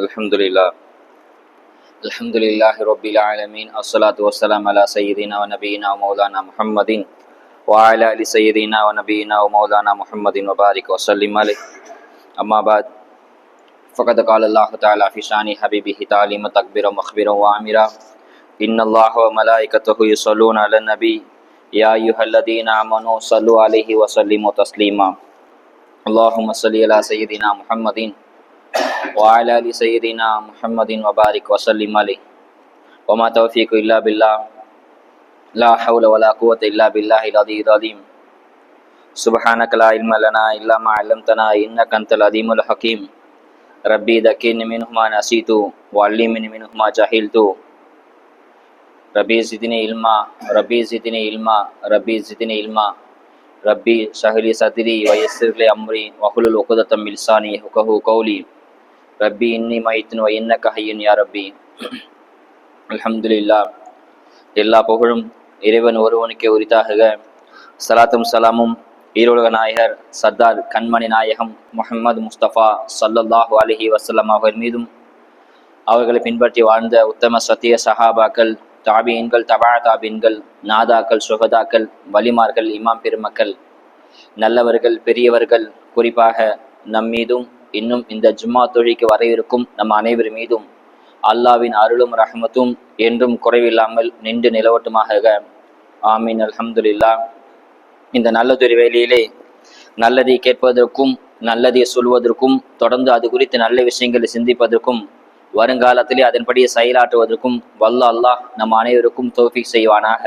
الحمد لله الحمد لله رب العالمين الصلاة والسلام على سيدنا ونبينا ومولانا محمد وعلى آل سيدنا ونبينا ومولانا محمد وبارك وسلم عليه أما بعد فقد قال الله تعالى في شان حبيبه تعليم تكبر مخبر وامرا إن الله وملائكته يصلون على النبي يا أيها الذين آمنوا صلوا عليه وسلموا تسليما اللهم صل على سيدنا محمدين وعلى آل سيدنا محمد وبارك وسلم عليه. وما توفيق إلا بالله. لا حول ولا قوة إلا بالله العلي العظيم. سبحانك لا علم لنا إلا ما علمتنا إنك أنت العليم الحكيم. ربي ذكرني منه ما نسيت وعلمني منه ما جهلت. ربي زدني علما. ربي زدني علما. ربي زدني علما. ربي سهل صدري ويسر لي أمري. وحلل عقدة من لساني يفقهوا قولي. ரப்பி இன்னி மைத்தின் இன்னக்க ஹையன் யா ரப்பி அல்ஹம்துலில்லா எல்லா புகழும் இறைவன் ஒருவனுக்கே உரித்தாகுக. சலாத்தும் சலாமும் ஈரோலக நாயகர் சர்தார் கண்மணி நாயகம் முஹம்மது முஸ்தபா சல்லல்லாஹு அலிஹி வசல்லம் அவர்கள் மீதும் அவர்களை பின்பற்றி வாழ்ந்த உத்தம சத்திய சஹாபாக்கள் தாபியன்கள் தபா தாபீன்கள் நாதாக்கள் சுகதாக்கள் வலிமார்கள் இமாம் பெருமக்கள் நல்லவர்கள் பெரியவர்கள் குறிப்பாக நம்மீதும் இன்னும் இந்த ஜும்மா தொழிக்கு வரவிருக்கும் நம் அனைவர் மீதும். அல்லாவின் அருளும் ரஹமத்தும் என்றும் குறைவில்லாமல் நின்று நிலவட்டுமாக. ஆமீன். அல்ஹம்துலில்லா இந்த நல்லதொரு வேலையிலே நல்லதை கேட்பதற்கும் நல்லதை சொல்வதற்கும் தொடர்ந்து அது குறித்து நல்ல விஷயங்களை சிந்திப்பதற்கும் வருங்காலத்திலே அதன்படி செயலாற்றுவதற்கும் வல்ல அல்லாஹ் நம் அனைவருக்கும் தோஃபிக் செய்வானாக.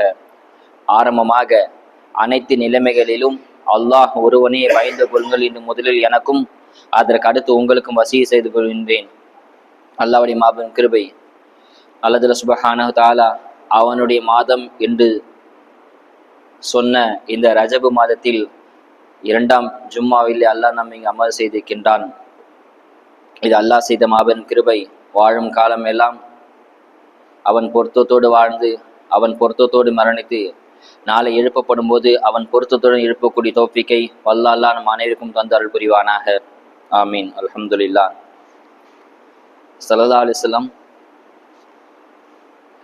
ஆரம்பமாக அனைத்து நிலைமைகளிலும் அல்லாஹ் ஒருவனே பயந்து கொள்ளுங்கள் என்று முதலில் எனக்கும் அதற்கு அடுத்து உங்களுக்கும் வசிய செய்து கொள்கின்றேன். அல்லாவுடைய மாபெரும் கிருபை. அல்லதுல சுபஹான தாலா அவனுடைய மாதம் என்று சொன்ன இந்த ரஜபு மாதத்தில் இரண்டாம் ஜும்மாவில் அல்லாஹ் நம்மை அமல் செய்திருக்கின்றான். இது அல்லாஹ் செய்த மாபெரும் கிருபை. வாழும் காலம் எல்லாம் அவன் பொருத்தத்தோடு வாழ்ந்து அவன் பொருத்தத்தோடு மரணித்து நாளை எழுப்பப்படும் போது அவன் பொருத்தத்துடன் எழுப்பக்கூடிய தோப்பிக்கை வல்லால்லா நம் அனைவருக்கும் தந்து அருள் புரிவானாக. ஆமீன். அலமதுல்லா சலதா அலிஸ்லாம்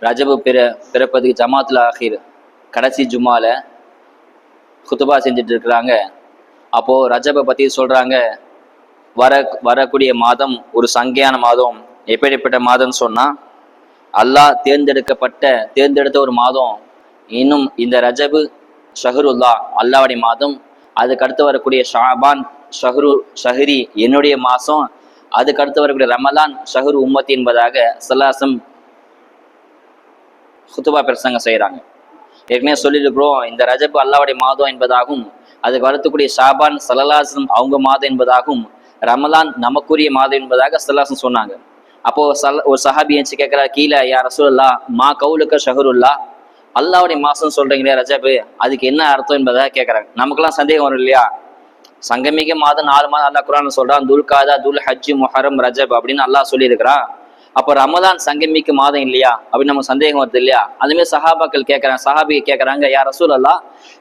ரஜபு பிற பிறப்பதுக்கு ஜமாத்துல ஆஹிர் கடைசி ஜுமால குத்துபா செஞ்சுட்டு இருக்கிறாங்க அப்போ ரஜபை பத்தி சொல்றாங்க வர வரக்கூடிய மாதம் ஒரு சங்கையான மாதம் எப்படிப்பட்ட மாதம்னு சொன்னா அல்லாஹ் தேர்ந்தெடுக்கப்பட்ட தேர்ந்தெடுத்த ஒரு மாதம் இன்னும் இந்த ரஜபு ஷஹருல்லா அல்லாவுடைய மாதம் அதுக்கு அடுத்து வரக்கூடிய ஷாபான் ஷஹரு ஷஹரி என்னுடைய மாதம் அதுக்கு அடுத்து வரக்கூடிய ரமலான் ஷஹரு உம்மத்தி என்பதாக சல்லாசம் சுத்துபா பிரசங்கம் செய்கிறாங்க ஏற்கனவே சொல்லியிருக்கிறோம் இந்த ரஜப் அல்லாவுடைய மாதம் என்பதாகவும் அதுக்கு வரத்துக்கூடிய ஷாபான் சலலாசம் அவங்க மாதம் என்பதாகவும் ரமலான் நமக்குரிய மாதம் என்பதாக சல்லாசம் சொன்னாங்க. அப்போ சல் ஒரு சஹாபி எஞ்சி கேட்குறா கீழே யார் ரசூல்லா மா கவுலுக்க ஷஹருல்லா அல்லாவுடைய மாதம் சொல்கிறீங்களே ரஜப் அதுக்கு என்ன அர்த்தம் என்பதாக கேட்குறாங்க. நமக்குலாம் சந்தேகம் வரும் இல்லையா? சங்கமிக மாதம் நாலு மாதம் அல்லா குரான் சொல்றான் துல் காதா துல் ஹஜ்ஜு முஹரம் ரஜப் அப்படின்னு அல்லாஹ் சொல்லியிருக்கிறான். அப்போ ரமதான் சங்கமிக்க மாதம் இல்லையா? அப்படின்னு நம்ம சந்தேகம் வருது இல்லையா? அதுமாரி சஹாபாக்கள் கேட்குறாங்க சஹாபி கேட்குறாங்க யார் ரசூல் அல்லா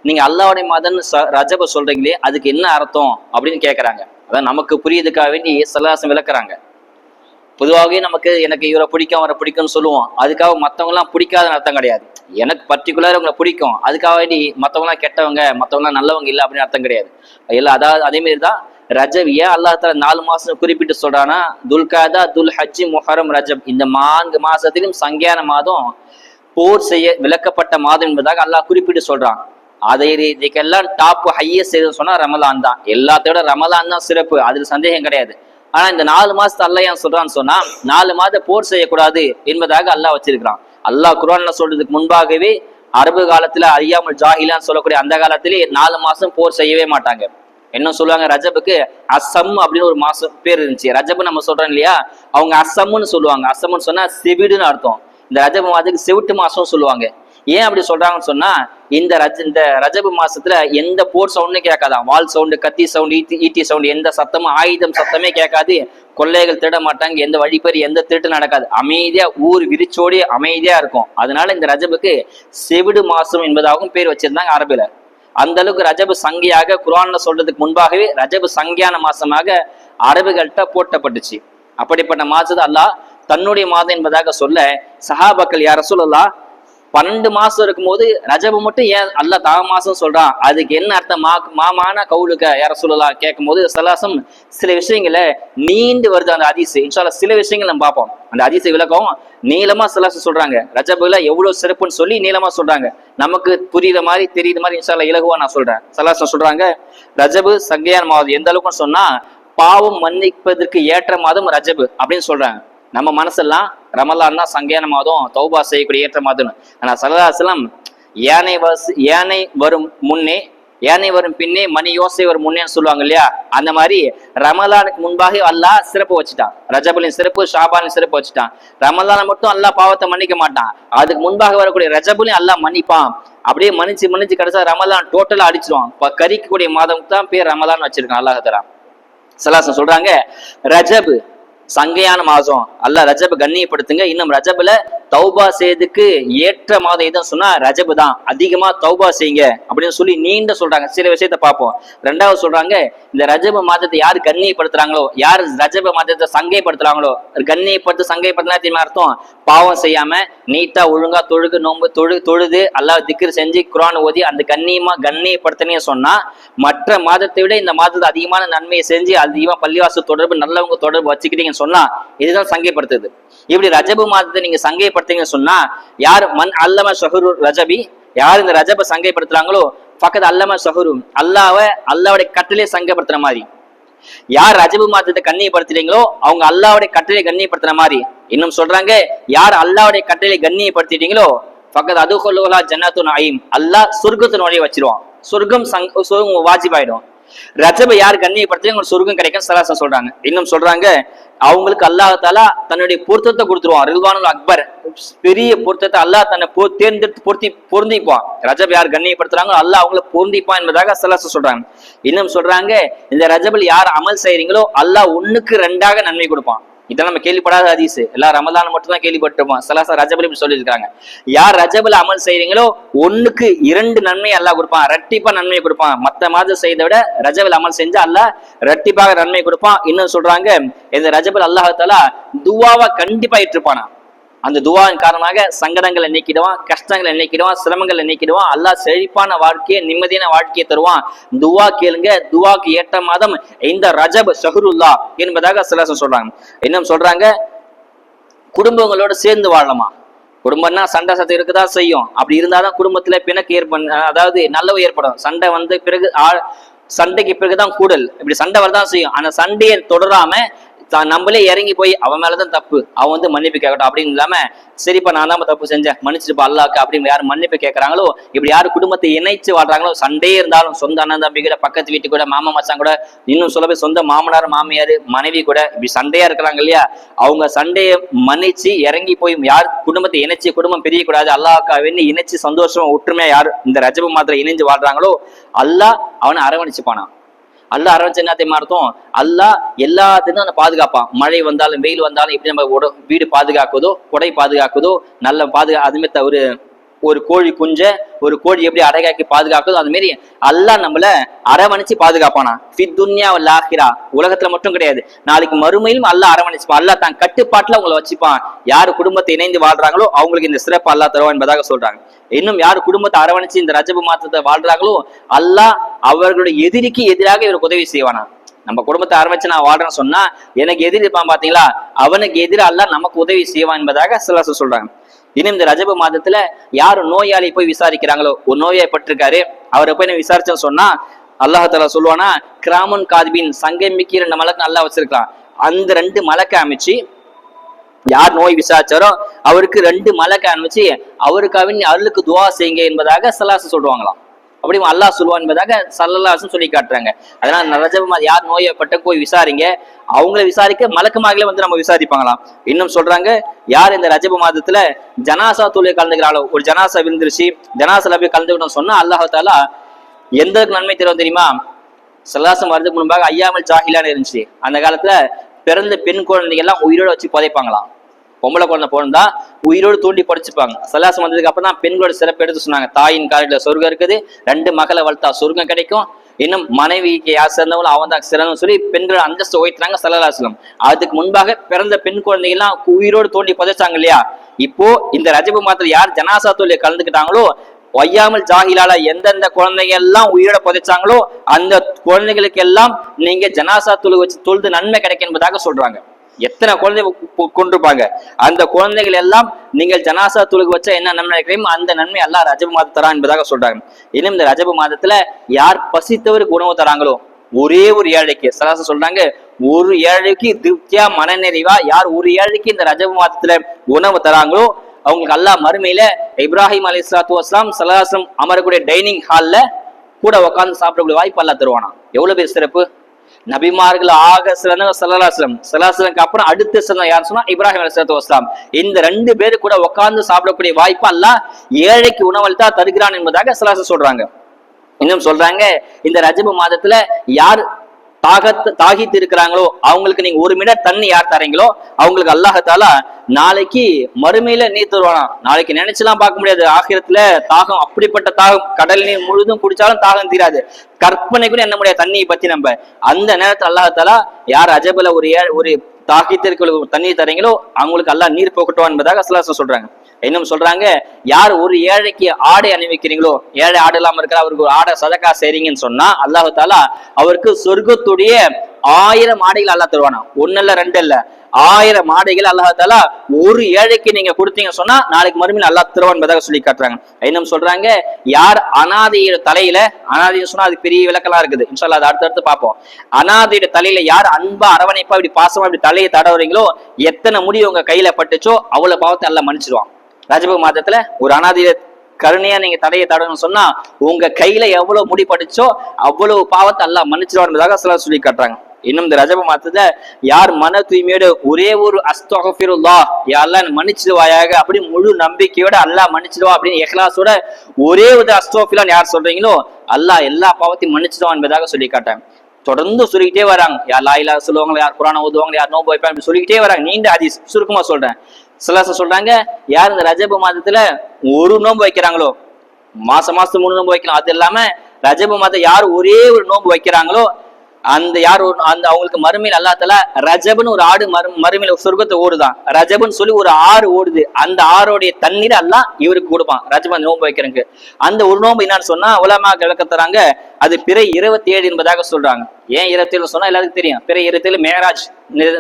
நீங்கள் அல்லாவுடைய மாதம் ரஜப சொல்றீங்களே அதுக்கு என்ன அர்த்தம்? அப்படின்னு கேட்குறாங்க அதான் நமக்கு புரியுதுக்காக வேண்டி சல்லாசம் விளக்குறாங்க. பொதுவாகவே நமக்கு எனக்கு இவரை பிடிக்கும் அவரை பிடிக்கும்னு சொல்லுவோம். அதுக்காக மற்றவங்களாம் பிடிக்காத அர்த்தம் கிடையாது. எனக்கு பர்டிகுலராக உங்களை பிடிக்கும். அதுக்காக வேண்டி மற்றவங்களாம் கெட்டவங்க மற்றவங்களாம் நல்லவங்க இல்லை அப்படின்னு அர்த்தம் கிடையாது. எல்லாம் அதாவது அதேமாரி தான் ரஜப் ஏன் அல்லா நாலு மாசம் குறிப்பிட்டு சொல்றானா துல்காதா துல் ஹஜ்ஜி முஹரம் ரஜப் இந்த நான்கு மாசத்திலும் சங்கியான மாதம் போர் செய்ய விளக்கப்பட்ட மாதம் என்பதாக அல்லாஹ் குறிப்பிட்டு சொல்றான். அதை இதுக்கெல்லாம் டாப் ஹையஸ்ட் எதுன்னு சொன்னா ரமலான் தான். எல்லாத்தோட ரமலான் தான் சிறப்பு. அதுல சந்தேகம் கிடையாது. ஆனா இந்த நாலு மாசத்து அல்ல ஏன் சொல்றான்னு சொன்னா நாலு மாதம் போர் செய்யக்கூடாது என்பதாக அல்லாஹ் வச்சிருக்கிறான். அல்லாஹ் குரான் சொல்றதுக்கு முன்பாகவே அரபு காலத்துல அறியாமல் ஜாகிலான்னு சொல்லக்கூடிய அந்த காலத்திலே நாலு மாசம் போர் செய்யவே மாட்டாங்க. என்ன சொல்லுவாங்க? ரஜபுக்கு அசம் அப்படின்னு ஒரு மாசம் பேர் இருந்துச்சு. ரஜபு நம்ம சொல்றோம் இல்லையா? அவங்க அசம்னு சொல்லுவாங்க. அசம்னு சொன்னா செவிடுன்னு அர்த்தம். இந்த ரஜபு மாதத்துக்கு செவிட்டு மாசம் சொல்லுவாங்க. ஏன் அப்படி சொல்றாங்கன்னு சொன்னா இந்த ரஜ இந்த ரஜபு மாசத்துல எந்த போர் சவுண்டும் கேட்காதான் வால் சவுண்டு கத்தி சவுண்டு ஈட்டி ஈட்டி சவுண்டு எந்த சத்தமும் ஆயுதம் சத்தமே கேட்காது. கொள்ளைகள் திருட மாட்டாங்க எந்த வழிப்பறி எந்த திருட்டு நடக்காது. அமைதியா ஊர் விரிச்சோடி அமைதியா இருக்கும். அதனால இந்த ரஜபுக்கு செவிடு மாசம் என்பதாகவும் பேர் வச்சிருந்தாங்க அரபில. அந்த அளவுக்கு ரஜபு சங்கியாக குரான்ல சொல்றதுக்கு முன்பாகவே ரஜபு சங்கியான மாசமாக அரபுகள்கிட்ட போட்டப்பட்டுச்சு. அப்படிப்பட்ட மாசத்தை அல்லாஹ் தன்னுடைய மாதம் என்பதாக சொல்ல சஹாபாக்கள் யார சொல்லலாம் பன்னெண்டு மாசம் இருக்கும்போது ரஜபு மட்டும் ஏன் அல்ல தா மாசம் சொல்றான்? அதுக்கு என்ன அர்த்தம்? மா மாமான கவுலுக்க யார சொல்லலாம் கேட்கும் போது சலாசம் சில விஷயங்களை நீண்டு வருது அந்த அதிசு இன்ஷால்ல சில விஷயங்கள் நம்ம பார்ப்போம். அந்த அதிசை விளக்கம் நீளமா சலாசம் சொல்றாங்க. ரஜபுல எவ்வளவு சிறப்புன்னு சொல்லி நீளமா சொல்றாங்க. நமக்கு புரியுற மாதிரி தெரியுற மாதிரி இன்ஷால்ல இலகுவா நான் சொல்றேன். சலாசம் சொல்றாங்க ரஜபு சங்கையான மாதம். எந்த அளவுக்கு சொன்னா பாவம் மன்னிப்பதற்கு ஏற்ற மாதம் ரஜபு அப்படின்னு சொல்றாங்க. நம்ம மனசெல்லாம் ரமலான் தான் சங்கையான மாதம் தௌபா செய்யக்கூடிய ஏற்ற மாதம் ஆனா சலதாசலம் யானை வசு யானை வரும் முன்னே யானை வரும் பின்னே மணி யோசை வரும் முன்னேன்னு சொல்லுவாங்க இல்லையா? அந்த மாதிரி ரமலானுக்கு முன்பாக அல்லாஹ் சிறப்பு வச்சுட்டான். ரஜபலின் சிறப்பு ஷாபாலின் சிறப்பு வச்சுட்டான். ரமலானை மட்டும் அல்லாஹ் பாவத்தை மன்னிக்க மாட்டான். அதுக்கு முன்பாக வரக்கூடிய ரஜபுலையும் அல்லாஹ் மன்னிப்பான். அப்படியே மன்னிச்சு மன்னிச்சு கடைசா ரமலான் டோட்டலா அடிச்சிருவான். இப்போ கறிக்கக்கூடிய மாதம் தான் பேர் ரமலான் வச்சிருக்கான் அல்லாஹ் தரா சலாசம் சொல்றாங்க ரஜபு சங்கையான மாதம் அல்ல ரஜப கண்ணியப்படுத்துங்க. இன்னும் ரஜபில் தௌபா செய்யறதுக்கு ஏற்ற மாதம் எதுவும் சொன்னா ரஜபு தான். அதிகமா தௌபா செய்யுங்க அப்படின்னு சொல்லி நீண்ட சொல்றாங்க. சில விஷயத்த பார்ப்போம். ரெண்டாவது சொல்றாங்க இந்த ரஜப மாதத்தை யார் கண்ணியப்படுத்துறாங்களோ யார் ரஜப மாதத்தை சங்கைப்படுத்துறாங்களோ கண்ணியப்படுத்து சங்கைப்படுத்தினா தெரியுமா அர்த்தம்? பாவம் செய்யாம நீட்டா ஒழுங்கா தொழுகு நோம்பு தொழு தொழுது அல்லா திக்கர் செஞ்சு குரான் ஓதி அந்த கண்ணியமா கண்ணியப்படுத்தினே சொன்னா மற்ற மாதத்தை விட இந்த மாதத்தை அதிகமான நன்மையை செஞ்சு அதிகமா பள்ளிவாசல் தொடர்பு நல்லவங்க தொடர்பு வச்சுக்கிட்டீங்கன்னு சொன்னா இதுதான் சங்கைப்படுத்துது இப்படி ரஜபு மாதத்தை நீங்க சங்கைப்படுத்தீங்கன்னு சொன்னா யார் மண் அல்லம ஷஹரு ரஜபி யார் இந்த ரஜப சங்கைப்படுத்துறாங்களோ பக்கத்து அல்லம ஷஹரு அல்லாவ அல்லாவுடைய கட்டளை சங்கைப்படுத்துற மாதிரி. யார் ரஜபு மாதத்தை கண்ணியப்படுத்துறீங்களோ அவங்க அல்லாவுடைய கட்டளை கண்ணியப்படுத்துற மாதிரி. இன்னும் சொல்றாங்க யார் அல்லாவுடைய கட்டளை கண்ணியப்படுத்திட்டீங்களோ பக்கத்து அது கொள்ளுவலா ஜன்னத்து நாயும். அல்லாஹ் சொர்க்கத்து நுழைய வச்சிருவான். சொர்க்கம் சங் வாஜிபாயிடும். ரஜபை யார் கண்ணியப்படுத்தி உங்களுக்கு சொர்க்கம் கிடைக்கும் சராசம் சொல்றாங்க. இன்னும் சொல்றாங்க அவங்களுக்கு அல்லாஹாலா தன்னுடைய பொருத்தத்தை கொடுத்துருவான். ரில்வானுல் அக்பர் பெரிய பொருத்தத்தை அல்லாஹ் தன்னை பொ தேர்ந்தெடுத்து பொருத்தி பொருந்திப்பான் ரஜப் யார் கண்ணியப்படுத்துறாங்களோ அல்லாஹ் அவங்கள பொருந்திப்பான் என்பதாக சலாசம் சொல்றாங்க. இன்னும் சொல்றாங்க இந்த ரஜபில் யார் அமல் செய்றீங்களோ அல்லாஹ் ஒண்ணுக்கு ரெண்டாக நன்மை கொடுப்பான். இதெல்லாம் நம்ம கேள்விப்படாத ஹதீஸ். எல்லாம் ரமலான் மட்டும் தான் கேள்விப்பட்டிருப்போம். சலாசா ரஜபல் இப்படி சொல்லியிருக்காங்க யார் ரஜபல அமல் செய்றீங்களோ ஒண்ணுக்கு இரண்டு நன்மை அல்லாஹ் கொடுப்பான். ரெட்டிப்பா நன்மை கொடுப்பான். மத்த மாதம் செய்த விட ரஜபல் அமல் செஞ்சா அல்லா ரெட்டிப்பாக நன்மையை கொடுப்பான். இன்னும் சொல்றாங்க இந்த ரஜபல் அல்லாஹாலா துவாவா கண்டிப்பா ஏற்றுப்பானா? அந்த துவாவின் காரணமாக சங்கடங்களை நீக்கிடுவான் கஷ்டங்களை நீக்கிடுவான் சிரமங்களை நீக்கிடுவான். அல்லாஹ் செழிப்பான வாழ்க்கையை நிம்மதியான வாழ்க்கையை தருவான். துவா கேளுங்க. துவாக்கு ஏற்ற மாதம் இந்த ரஜப் ஷஹருல்லா என்பதாக சிலசம் சொல்றாங்க. இன்னும் சொல்றாங்க குடும்பங்களோட சேர்ந்து வாழலாமா? குடும்பம்னா சண்டை சத்தம் இருக்குதான் செய்யும். அப்படி இருந்தாதான் குடும்பத்துல பிணக்கு ஏற்பட அதாவது நல்லவு ஏற்படும். சண்டை வந்து பிறகு ஆ- சண்டைக்கு பிறகுதான் கூடல். இப்படி சண்டை வரதான் செய்யும். அந்த சண்டையை தொடராம தான் நம்மளே இறங்கி போய் அவன் மேலதான் தப்பு அவன் வந்து மன்னிப்பு கேட்கட்டும். அப்படின்னு இல்லாம சரிப்பா நான் தான் தப்பு செஞ்சேன் மன்னிச்சுப்பா அல்லாக்கு அப்படின்னு யார் மன்னிப்பு கேட்கறாங்களோ இப்படி யார் குடும்பத்தை இணைச்சு வாழ்றாங்களோ சண்டையே இருந்தாலும் சொந்த அண்ணன் தம்பி கூட பக்கத்து வீட்டு கூட மாமா மச்சான் கூட இன்னும் சொல்ல போய் சொந்த மாமனார் மாமியார் மனைவி கூட இப்படி சண்டையா இருக்கிறாங்க இல்லையா? அவங்க சண்டையை மன்னிச்சு இறங்கி போய் யார் குடும்பத்தை இணைச்சு குடும்பம் பிரியக்கூடாது அல்லாஹ்க்கா வேண்டி இணைச்சு சந்தோஷமா ஒற்றுமையா யார் இந்த ரஜப மாத்திரை இணைஞ்சு வாழ்றாங்களோ அல்லாஹ் அவனை அரவணைச்சுப்பானான். அல்ல அரவணைச்சு என்னத்தையும் அர்த்தம் அல்ல எல்லாத்தையும் நம்ம பாதுகாப்பான். மழை வந்தாலும் வெயில் வந்தாலும் எப்படி நம்ம உட- வீடு பாதுகாக்குதோ கொடை பாதுகாக்குதோ நல்ல பாதுகா அதுமே த- ஒரு கோழி குஞ்ச ஒரு கோழி எப்படி அடகாக்கி பாதுகாக்குதோ அது மாரி அல்லாஹ் நம்மள அரவணைச்சு பாதுகாப்பானா? ஃபித் துன்யா வல் உலகத்துல மட்டும் கிடையாது. நாளைக்கு மறுமையிலும் அல்லாஹ் அரவணைச்சுப்பான். அல்லாஹ் தான் கட்டுப்பாட்டுல உங்களை வச்சுப்பான். யார் குடும்பத்தை இணைந்து வாழ்றாங்களோ அவங்களுக்கு இந்த சிறப்பு அல்லா தருவான் என்பதாக சொல்றாங்க. இன்னும் யார் குடும்பத்தை அரவணைச்சு இந்த ரஜபு மாத்திரத்தை வாழ்றாங்களோ அல்லாஹ் அவர்களுடைய எதிரிக்கு எதிராக இவருக்கு உதவி செய்வானா? நம்ம குடும்பத்தை ஆரம்பிச்சு நான் வாழ்றேன்னு சொன்னா எனக்கு எதிர் இருப்பான் பாத்தீங்களா? அவனுக்கு எதிராக அல்லாஹ் நமக்கு உதவி செய்வான் என்பதாக சிலர் சொல்றாங்க. இன்னும் இந்த ரஜப மாதத்துல யாரு நோயாளி போய் விசாரிக்கிறாங்களோ ஒரு நோயாய் பட்டிருக்காரு அவரை போய் நான் விசாரிச்சேன்னு சொன்னா அல்லாஹால சொல்லுவானா கிராமன் காதிபின் சங்கமிக்கு ரெண்டு மலக்கு நல்லா வச்சிருக்கலாம். அந்த ரெண்டு மலக்கை அமைச்சு யார் நோய் விசாரிச்சாரோ அவருக்கு ரெண்டு மலக்கை அனுப்பிச்சு அவருக்காவின் அருளுக்கு துவா செய்யுங்க என்பதாக சலாசு சொல்லுவாங்களாம். அப்படி அல்லாஹ் சொல்லுவான் என்பதாக சல்லல்லாசும் சொல்லி காட்டுறாங்க. அதனால ரஜபமா யார் நோயப்பட்ட போய் விசாரிங்க. அவங்கள விசாரிக்க மலக்குமார்களே வந்து நம்ம விசாரிப்பாங்களாம். இன்னும் சொல்றாங்க யார் இந்த ரஜப மாதத்துல ஜனாசா தொழில் கலந்துக்கிறாளோ ஒரு ஜனாசா விழுந்துருச்சு. ஜனாசால போய் கலந்துக்கணும் சொன்னா அல்லாஹாலா எந்த நன்மை தரும் தெரியுமா? சல்லாசம் வரதுக்கு முன்பாக ஐயாமல் ஜாகிலான்னு இருந்துச்சு. அந்த காலத்துல பிறந்த பெண் குழந்தைங்க எல்லாம் உயிரோட வச்சு புதைப்பாங்களாம். பொம்பளை குழந்தை போனா உயிரோடு தூண்டி படிச்சுப்பாங்க. சல்லாசம் வந்ததுக்கு அப்புறம் தான் பெண்களோட சிறப்பு எடுத்து சொன்னாங்க. தாயின் காலத்துல சொர்க்கம் இருக்குது. ரெண்டு மகளை வளர்த்தா சொர்க்கம் கிடைக்கும். இன்னும் மனைவிக்கு யார் சிறந்தவங்களோ அவன் தான் சிறந்தவன் சொல்லி பெண்கள் அந்தஸ்து உயர்த்தினாங்க சல்லல்லாஸ்லம் அதுக்கு முன்பாக பிறந்த பெண் குழந்தைகள்லாம் உயிரோடு தோண்டி புதைச்சாங்க இல்லையா? இப்போ இந்த ரஜபு மாதத்துல யார் ஜனாசா தொழில கலந்துக்கிட்டாங்களோ ஒய்யாமல் ஜாகிலால எந்தெந்த குழந்தைங்க எல்லாம் உயிரோட புதைச்சாங்களோ அந்த குழந்தைகளுக்கு எல்லாம் நீங்க ஜனாசா தொழு வச்சு தொழுது நன்மை கிடைக்கும் என்பதாக சொல்றாங்க. எத்தனை குழந்தை கொண்டிருப்பாங்க? அந்த குழந்தைகள் எல்லாம் நீங்கள் ஜனாசா துளுக்கு வச்சா என்ன நன்மை கிடைக்கும் அந்த நன்மை எல்லாம் ரஜப மாதம் தரா என்பதாக சொல்றாங்க. இன்னும் இந்த ரஜப மாதத்துல யார் பசித்தவருக்கு உணவு தராங்களோ ஒரே ஒரு ஏழைக்கு சராசரி சொல்றாங்க ஒரு ஏழைக்கு திருப்தியா மனநிறைவா யார் ஒரு ஏழைக்கு இந்த ரஜப மாதத்துல உணவு தராங்களோ அவங்களுக்கு எல்லாம் மறுமையில இப்ராஹிம் அலி இஸ்லாத்து வஸ்லாம் சலாசம் அமரக்கூடிய டைனிங் ஹால்ல கூட உட்காந்து சாப்பிடக்கூடிய வாய்ப்பு அல்லாஹ் தருவானா எவ்வளவு பேர் சிறப்பு? நபிமார்கள் ஆக சிறந்தவங்க சல்லாஸ்லம் சல்லாஸ்லம்க்கு அப்புறம் அடுத்த சிறந்த யார் சொன்னா இப்ராஹிம் அலிஸ்லாத்து வஸ்லாம் இந்த ரெண்டு பேரு கூட உட்கார்ந்து சாப்பிடக்கூடிய வாய்ப்பு அல்ல ஏழைக்கு உணவளித்தா தருகிறான் என்பதாக சலாசம் சொல்றாங்க. இன்னும் சொல்றாங்க இந்த ரஜப மாதத்துல யார் தாகத்து தாகித்து இருக்கிறாங்களோ அவங்களுக்கு நீங்க ஒரு மினிட் தண்ணி யார் தரீங்களோ அவங்களுக்கு அல்லாஹத்தாலா நாளைக்கு மறுமையில நீர் தருவானா நாளைக்கு நினைச்செல்லாம் பார்க்க முடியாது. ஆகிரத்துல தாகம் அப்படிப்பட்ட தாகம் கடல் நீர் முழுதும் குடிச்சாலும் தாகம் தீராது. கற்பனை கூட என்ன முடியாது? தண்ணியை பத்தி நம்ம. அந்த நேரத்துல அல்லாஹத்தாலா யார் அஜபல ஒரு ஏ- ஒரு தாகித்திற்கு தண்ணி தரீங்களோ அவங்களுக்கு எல்லாம் நீர் போக்கட்டும் என்பதாக அஸ்லாசம் சொல்றாங்க. இன்னும் சொல்றாங்க யார் ஒரு ஏழைக்கு ஆடை அணிவிக்கிறீங்களோ ஏழை ஆடு இல்லாம இருக்கிற அவருக்கு ஒரு ஆடை சதக்கா செய்றீங்கன்னு சொன்னா அல்லாஹு தாலா அவருக்கு சொர்க்கத்துடைய ஆயிரம் ஆடைகள் அல்லாஹ் தருவானா? ஒன்னு இல்ல ரெண்டு இல்ல. ஆயிரம் ஆடைகள் அல்லாஹ் தாலா ஒரு ஏழைக்கு நீங்க கொடுத்தீங்க சொன்னா நாளைக்கு மறுமையில் நல்லா திருவான் என்பதாக சொல்லி காட்டுறாங்க. இன்னும் சொல்றாங்க யார் அனாதையோட தலையில அனாதைன்னு சொன்னா அது பெரிய விளக்கெல்லாம் இருக்குது. இன்ஷால்லா அதை அடுத்தடுத்து பார்ப்போம். அனாதையோட தலையில யார் அன்பா அரவணைப்பா இப்படி பாசமா இப்படி தலையை தடவுறீங்களோ எத்தனை முடி உங்க கையில பட்டுச்சோ அவ்வளவு பாவத்தை எல்லாம் மன்னிச்சிருவான். ரஜப மாதத்துல ஒரு அனாதீர கருணையா நீங்க தடையை தடணும்னு சொன்னா உங்க கையில எவ்வளவு முடி படிச்சோ அவ்வளவு பாவத்தை எல்லாம் மன்னிச்சிருவான் என்பதாக சிலர் சொல்லி காட்டுறாங்க. இன்னும் இந்த ரஜப மாதத்துல யார் மன தூய்மையோட ஒரே ஒரு அஸ்தகபிருல்லா யாரெல்லாம் மன்னிச்சிடுவாயாக அப்படி முழு நம்பிக்கையோட அல்லாஹ் மன்னிச்சிடுவா அப்படின்னு எஹ்லாஸோட ஒரே ஒரு அஸ்தோஃபிலான்னு யார் சொல்றீங்களோ அல்லாஹ் எல்லா பாவத்தையும் மன்னிச்சிடுவான் என்பதாக சொல்லி காட்டேன் தொடர்ந்து சொல்லிக்கிட்டே வராங்க. யார் லாயிலா சொல்லுவாங்க யார் குரான ஓதுவாங்க யார் நோம்பு வைப்பாங்க சொல்லிக்கிட்டே வராங்க. நீண்ட அதி சுருக்கமா சொல்றேன். சிலாச சொல்றாங்க யார் இந்த ரஜப மாதத்துல ஒரு நோன்பு வைக்கிறாங்களோ? மாசம் மாசம் மூணு நோன்பு வைக்கலாம் அது இல்லாம ரஜப மாதம் யார் ஒரே ஒரு நோன்பு வைக்கிறாங்களோ அந்த யார் ஒரு அந்த அவங்களுக்கு மறுமையில் அல்லாத்தல ரஜபன்னு ஒரு ஆடு மறு மறுமையில் சொர்க்கத்தை ஓடுதான். ரஜபுன்னு சொல்லி ஒரு ஆறு ஓடுது. அந்த ஆறோடைய தண்ணீர் எல்லாம் இவருக்கு கொடுப்பான் ரஜபன் நோன்பு வைக்கிறதுக்கு. அந்த ஒரு நோன்பு என்னன்னு சொன்னா உலமா விளக்க தராங்க அது பிறை இருபத்தி ஏழு என்பதாக சொல்றாங்க. ஏன் இருபத்தி ஏழு சொன்னா எல்லாருக்கும் தெரியும். பிறை இருபத்தி ஏழு மேராஜ்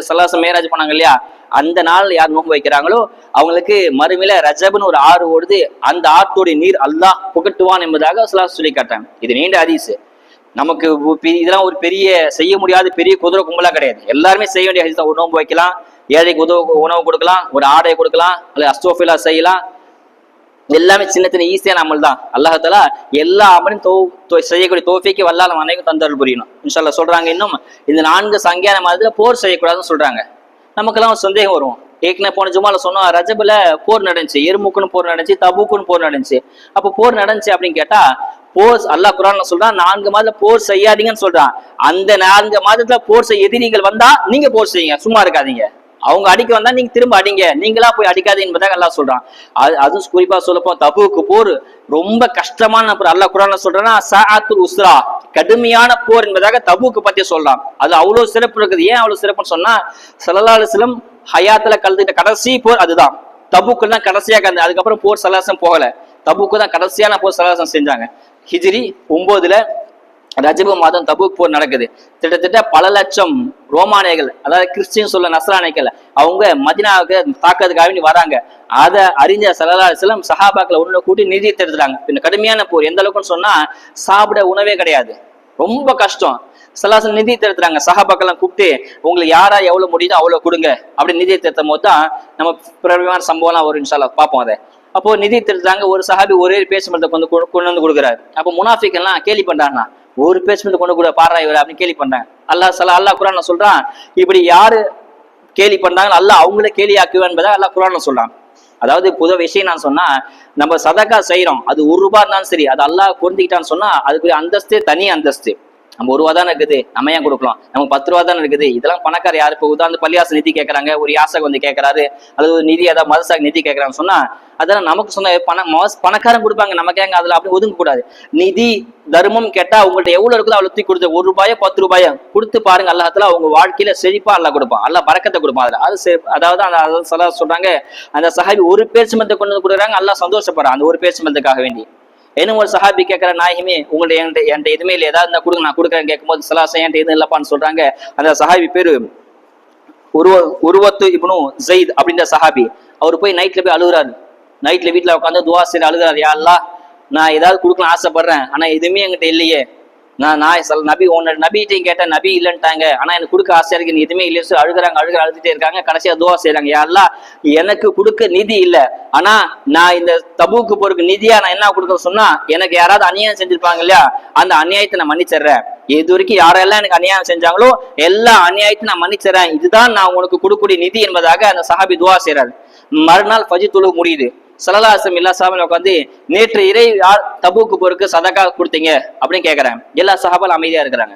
சல்லாசம் மேராஜ் பண்ணாங்க இல்லையா? அந்த நாள் யார் நோன்பு வைக்கிறாங்களோ அவங்களுக்கு மறுமையில ரஜபுன்னு ஒரு ஆறு ஓடுது. அந்த ஆற்றோடைய நீர் அல்லாஹ் புகட்டுவான் என்பதாக சலாஸ் சொல்லி காட்டாங்க இது நீண்ட ஹதீஸ். நமக்கு இதெல்லாம் ஒரு பெரிய செய்ய முடியாத பெரிய குதிரை கும்பலா கிடையாது. எல்லாருமே செய்ய வேண்டிய ஹதீஸ் தான். ஒரு நோன்பு வைக்கலாம் ஏழைக்கு உதவு உணவு கொடுக்கலாம் ஒரு ஆடை கொடுக்கலாம் அல்லது அஸ்தோஃபிலா செய்யலாம். எல்லாமே சின்ன சின்ன ஈஸியான அமல் தான். அல்லாஹால எல்லா அமலும் தோ செய்யக்கூடிய தோஃபிக்கு வல்லால அனைவரும் தந்தல் புரியணும். இன்ஷால்லா சொல்றாங்க இன்னும் இந்த நான்கு சங்கியான மாதிரி போர் செய்யக்கூடாதுன்னு சொல்றாங்க. நமக்கெல்லாம் சந்தேகம் வரும். ஏற்கனவே போன ஜுமால சொன்னோம் ரஜபுல போர் நடந்துச்சு எருமுக்குன்னு போர் நடந்துச்சு தபுக்குன்னு போர் நடந்துச்சு. அப்போ போர் நடந்துச்சு அப்படின்னு கேட்டா போர் அல்லாஹ் குரான் சொல்றான் நான்கு மாதத்துல போர் செய்யாதீங்கன்னு சொல்றான். அந்த நான்கு மாதத்துல போர் செய்ய எதிரிகள் வந்தா நீங்க போர் செய்யுங்க சும்மா இருக்காதீங்க. அவங்க அடிக்க வந்தா நீங்க திரும்ப அடிங்க. நீங்களா போய் அடிக்காதீங்க என்பதாக அல்லாஹ் சொல்றான். அது அதுவும் குறிப்பா சொல்லப்போ தபுக்கு போர் ரொம்ப கஷ்டமான போர். அல்லாஹ் குரான்ல சொல்றேன்னா சாத்துல் உஸ்ரா கடுமையான போர் என்பதாக தபுக்கு பத்தி சொல்றான். அது அவ்வளவு சிறப்பு இருக்குது. ஏன் அவ்வளவு சிறப்புன்னு சொன்னா சல்லல்லாஹு ஹயாத்துல கலந்துட்ட கடைசி போர் அதுதான். தபுக்கு தான் கடைசியா கலந்து அதுக்கப்புறம் போர் சலாசம் போகல. தபுக்கு தான் கடைசியான போர் சலாசம் செஞ்சாங்க. ஹிஜிரி ஒன்பதுல ரஜபு மாதம் தபுக் போர் நடக்குது. கிட்டத்தட்ட பல லட்சம் ரோமானியர்கள் அதாவது கிறிஸ்டின் சொல்ல நசரானிகள் அவங்க மதினாவுக்கு தாக்கிறதுக்காக வேண்டி வராங்க. அதை அறிஞ்ச சல்லா அலிஸ்லாம் சஹாபாக்களை ஒண்ணு கூட்டி நிதி திரட்டுறாங்க இந்த கடுமையான போர். எந்த அளவுக்குன்னு சொன்னா சாப்பிட உணவே கிடையாது. ரொம்ப கஷ்டம். சலாசன் நிதி திரட்டுறாங்க சஹாபாக்கெல்லாம் கூப்பிட்டு உங்களுக்கு யாரா எவ்வளவு முடியுதோ அவ்வளவு கொடுங்க. அப்படி நிதி திரட்டும் போது தான் நம்ம பிரபலமான சம்பவம்லாம் வரும் இன்ஷால்லா பார்ப்போம் அதை. அப்போ நிதி திரட்டுறாங்க ஒரு சஹாபி ஒரே பேசுமத்தை கொண்டு கொண்டு கொண்டு வந்து கொடுக்குறாரு. அப்போ முனாஃபிக் எல்லாம் கேலி பண்றாங்கன்னா ஒரு பேசுமத்தை கொண்டு கூட பாடுறா இவர் அப்படின்னு கேலி பண்றாங்க. அல்லாஹ் சலா அல்லாஹ் குரான் சொல்றான் இப்படி யாரு கேலி பண்றாங்க அல்லாஹ் அவங்கள கேலி ஆக்குவேன் என்பதை அல்லாஹ் குரான்ல சொல்றான். அதாவது புது விஷயம் நான் சொன்னா நம்ம சதக்கா செய்யறோம் அது ஒரு ரூபா இருந்தாலும் சரி அது அல்லாஹ் குறைஞ்சிக்கிட்டான்னு சொன்னா அதுக்குரிய அந்தஸ்தே தனி அந்தஸ்து. நம்ம ஒரு ரூபா தானே இருக்குது? நம்ம ஏன் கொடுக்கலாம் நமக்கு பத்து ரூபா தானே இருக்குது? இதெல்லாம் பணக்கார யாரு? இப்போ உதாரணத்து பள்ளியாச நிதி கேட்கறாங்க ஒரு யாசகம் வந்து கேட்கறாரு அல்லது ஒரு நிதி ஏதாவது மதசாக நிதி கேட்கறாங்க சொன்னா அதெல்லாம் நமக்கு சொன்ன பணம் மோஸ் பணக்காரன் கொடுப்பாங்க நமக்கு ஏங்க அதுல அப்படி ஒதுங்க கூடாது. நிதி தர்மம் கேட்டா அவங்கள்ட்ட எவ்வளவு இருக்குதோ அவ்வளோ தூக்கி கொடுத்து ஒரு ரூபாயோ பத்து ரூபாயோ கொடுத்து பாருங்க அல்லாத்துல அவங்க வாழ்க்கையில செழிப்பா அல்லாஹ் கொடுப்பான். அல்லாஹ் பறக்கத்தை கொடுப்பான் அதுல. அது செ- அதாவது அந்த அதாவது சொல்ல சொல்றாங்க அந்த சஹாபி ஒரு பேர் சிமத்தை கொண்டு வந்து கொடுக்குறாங்க அல்லாஹ் சந்தோஷப்படுறான் அந்த ஒரு பேர் சிமத்துக்காக வேண்டி. என்ன ஒரு சஹாபி கேட்கிற நாயகமே உங்கள்ட்ட என்கிட்ட என்கிட்ட எதுவுமே இல்லை. ஏதாவது இருந்தால் கொடுங்க நான் கொடுக்குறேன் கேட்கும்போது சலாசம் என்கிட்ட எதுவும் இல்லைப்பான்னு சொல்றாங்க. அந்த சஹாபி பேரு உருவ உருவத்து இப்னு ஜெயித் அப்படின்ற சஹாபி. அவர் போய் நைட்ல போய் அழுகுறாரு. நைட்ல வீட்டில் உட்காந்து துவா செய்து அழுகுறாரு. யா அல்லாஹ் நான் ஏதாவது கொடுக்கணும் ஆசைப்படுறேன். ஆனால் எதுவுமே என்கிட்ட இல்லையே. நான் நான் சொல்ல நபி உன்னோட நபிகிட்டையும் கேட்டேன் நபி இல்லைன்ட்டாங்க. ஆனால் எனக்கு கொடுக்க ஆசையாக இருக்கு நீ எதுவுமே இல்லைன்னு சொல்லி அழுகுறாங்க அழுகுற அழுதுட்டே இருக்காங்க. கடைசியாக துவா செய்கிறாங்க யாரெல்லாம் எனக்கு கொடுக்க நிதி இல்லை. ஆனால் நான் இந்த தபுக்கு போறதுக்கு நிதியாக நான் என்ன கொடுக்க சொன்னால் எனக்கு யாராவது அநியாயம் செஞ்சிருப்பாங்க இல்லையா? அந்த அநியாயத்தை நான் மன்னிச்சிடுறேன். இது வரைக்கும் யாரெல்லாம் எனக்கு அநியாயம் செஞ்சாங்களோ எல்லா அநியாயத்தையும் நான் மன்னிச்சிடுறேன். இதுதான் நான் உனக்கு கொடுக்கக்கூடிய நிதி என்பதாக அந்த சஹாபி துவா செய்கிறார் மறுநாள் பஜி தொழு முடியுது. சலலாசம் எல்லா சாமியும் உட்காந்து நேற்று இறை யார் தபுக்கு போருக்கு சதக்கா கொடுத்தீங்க? அப்படின்னு கேக்குறேன் எல்லா சஹாபாலும் அமைதியா இருக்கிறாங்க.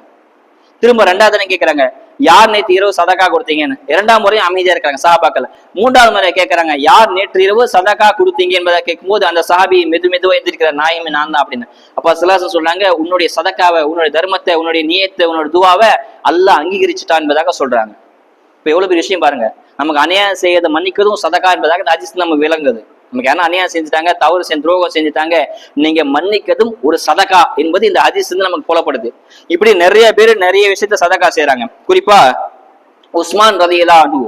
திரும்ப ரெண்டாவது தடவை கேக்குறாங்க யார் நேற்று இரவு சதக்கா கொடுத்தீங்கன்னு? இரண்டாம் முறையும் அமைதியா இருக்கிறாங்க சஹாபாக்கள். மூன்றாவது முறை கேக்குறாங்க யார் நேற்று இரவு சதக்கா கொடுத்தீங்க? என்பதை கேட்கும்போது அந்த சஹாபி மெது மெதுவா எந்திரிக்கிற நாயமே நான் தான் அப்படின்னு. அப்ப சிலாசம் சொல்றாங்க உன்னுடைய சதக்காவை உன்னுடைய தர்மத்தை உன்னுடைய நியத்தை உன்னோட துவாவை அல்லாஹ் அங்கீகரிச்சுட்டான் என்பதாக சொல்றாங்க. இப்ப எவ்வளவு பெரிய விஷயம் பாருங்க நமக்கு அநியாயம் செய்யறதை மன்னிக்கிறதும் சதக்கா என்பதாக இந்த ஹதீஸ் நமக்கு விளங்குது. நமக்கு யாரும் அநியாயம் செஞ்சுட்டாங்க? தவறு செஞ்சு துரோகம் செஞ்சுட்டாங்க. நீங்க மன்னிக்கதும் ஒரு சதகா என்பது இந்த ஹதீஸ் வந்து நமக்கு புலப்படுது. இப்படி நிறைய பேர் நிறைய விஷயத்த சதகா செய்யறாங்க குறிப்பா உஸ்மான் ரதியலா அனு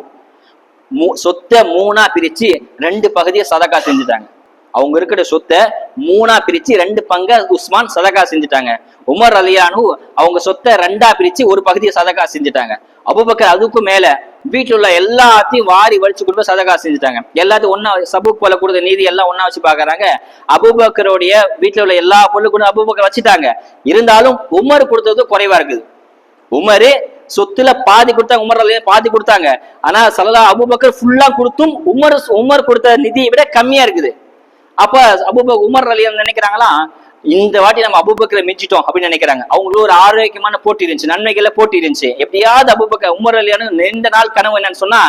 மூ சொத்தை மூணா பிரிச்சு ரெண்டு பகுதியை சதகா செஞ்சுட்டாங்க. அவங்க இருக்கிற சொத்தை மூணா பிரிச்சு ரெண்டு பங்க உஸ்மான் சதகா செஞ்சுட்டாங்க. உமர் அலியானு அவங்க சொத்தை ரெண்டா பிரிச்சு ஒரு பகுதியை சதகா செஞ்சுட்டாங்க. அபுபக்கர் அதுக்கும் மேல வீட்டுல உள்ள எல்லாத்தையும் வாரி வலிச்சு கொடுத்து சதகா செஞ்சுட்டாங்க. எல்லாத்தையும் ஒண்ணா சபுக் போல கொடுத்த நீதி எல்லாம் ஒண்ணா வச்சு பாக்குறாங்க அபுபக்கருடைய வீட்டுல உள்ள எல்லா பொருளும் கூட அபுபக்கர் வச்சுட்டாங்க. இருந்தாலும் உமர் கொடுத்தது குறைவா இருக்குது. உமரு சொத்துல பாதி கொடுத்தாங்க உமர் பாதி கொடுத்தாங்க. ஆனா சலதா அபுபக்கர் ஃபுல்லா கொடுத்தும் உமர் உமர் கொடுத்த நிதியை விட கம்மியா இருக்குது. அப்ப அபுபக் உமர் அலியா நினைக்கிறாங்களா? இந்த வாட்டி நம்ம அபுபக்கரை மிஞ்சிட்டோம் அப்படின்னு நினைக்கிறாங்க. அவங்களுக்கு ஒரு ஆரோக்கியமான போட்டி இருந்துச்சு நன்மைகளை போட்டி இருந்துச்சு. எப்படியாவது அபுபக்கர் உமர் அலியான நீண்ட நாள் கனவு என்னன்னு சொன்னா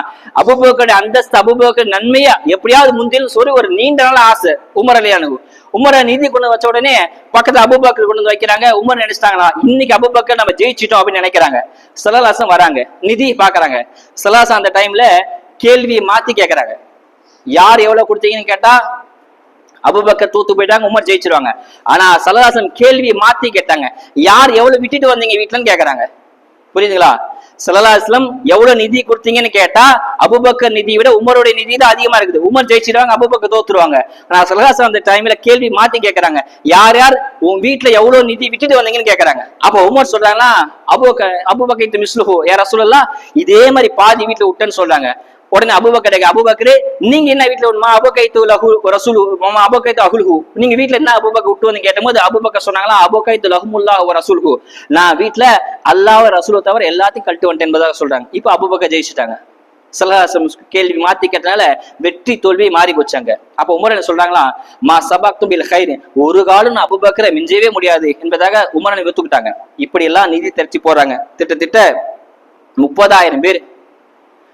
அபுபக்கருடைய அந்தஸ்து அபுபக்கர் நன்மையா எப்படியாவது முந்தில் சொல்லி ஒரு நீண்ட நாள் ஆசை உமர் அலியானு உமரை நிதி கொண்டு வச்ச உடனே பக்கத்துல அபுபக்கர் கொண்டு வந்து வைக்கிறாங்க. உமர் நினைச்சிட்டாங்களா? இன்னைக்கு அபுபக்கர் நம்ம ஜெயிச்சிட்டோம் அப்படின்னு நினைக்கிறாங்க. சலலாசம் வராங்க நிதி பாக்குறாங்க. சலாசம் அந்த டைம்ல கேள்வியை மாத்தி கேக்குறாங்க. யார் எவ்வளவு கொடுத்தீங்கன்னு கேட்டா அபுபக்கர் தூத்து போயிட்டாங்க உமர் ஜெயிச்சிருவாங்க. ஆனா சலதாசன் கேள்வியை மாத்தி கேட்டாங்க. யார் எவ்வளவு விட்டுட்டு வந்தீங்க வீட்டுலன்னு கேக்குறாங்க. புரியுதுங்களா? சலலாஸ்லம் எவ்வளவு நிதி கொடுத்தீங்கன்னு கேட்டா அபுபக்கர் நிதியை விட உமருடைய நிதி தான் அதிகமா இருக்குது. உமர் ஜெயிச்சிருவாங்க அபுபக்கர் தோத்துருவாங்க. ஆனா சலலாசன் அந்த டைம்ல கேள்வி மாத்தி கேக்குறாங்க. யார் யார் உன் வீட்டுல எவ்வளவு நிதி விட்டுட்டு வந்தீங்கன்னு கேக்குறாங்க. அப்ப உமர் சொல்றாங்கன்னா அபுபக்க அபுபக்கிட்டு மிஸ்லுஹோ யாரா சொல்லலாம் இதே மாதிரி பாதி வீட்டுல விட்டேன்னு சொல்றாங்க. உடனே அபுபக்கர் அபுபக்கரு நீங்க என்ன வீட்டுல உண்மா அபுகைத்து லஹு ரசூலு மாமா அபுகைத்து அகுல்ஹு நீங்க வீட்டுல என்ன அபுபக்க விட்டுன்னு கேட்டபோது அபுபக்க சொன்னாங்களா அபுகைத்து லஹுமுல்லா ரசூல்ஹு. நான் வீட்டுல அல்லாஹ் ரசூலை தவிர எல்லாத்தையும் கழட்டு வந்துட்டேன் என்பதாக சொல்றாங்க. இப்ப அபுபக்க ஜெயிச்சுட்டாங்க. சலஹாசம் கேள்வி மாத்தி கேட்டனால வெற்றி தோல்வி மாறி போச்சாங்க. அப்ப உமர் என்ன சொல்றாங்களா மா சபாக் தும்பில் ஹைர் ஒரு காலம் நான் அபுபக்கரை மிஞ்சவே முடியாது என்பதாக உமரனை ஒத்துக்கிட்டாங்க. இப்படி எல்லாம் நிதி திரட்டி போறாங்க. திட்டத்திட்ட முப்பதாயிரம் பேர்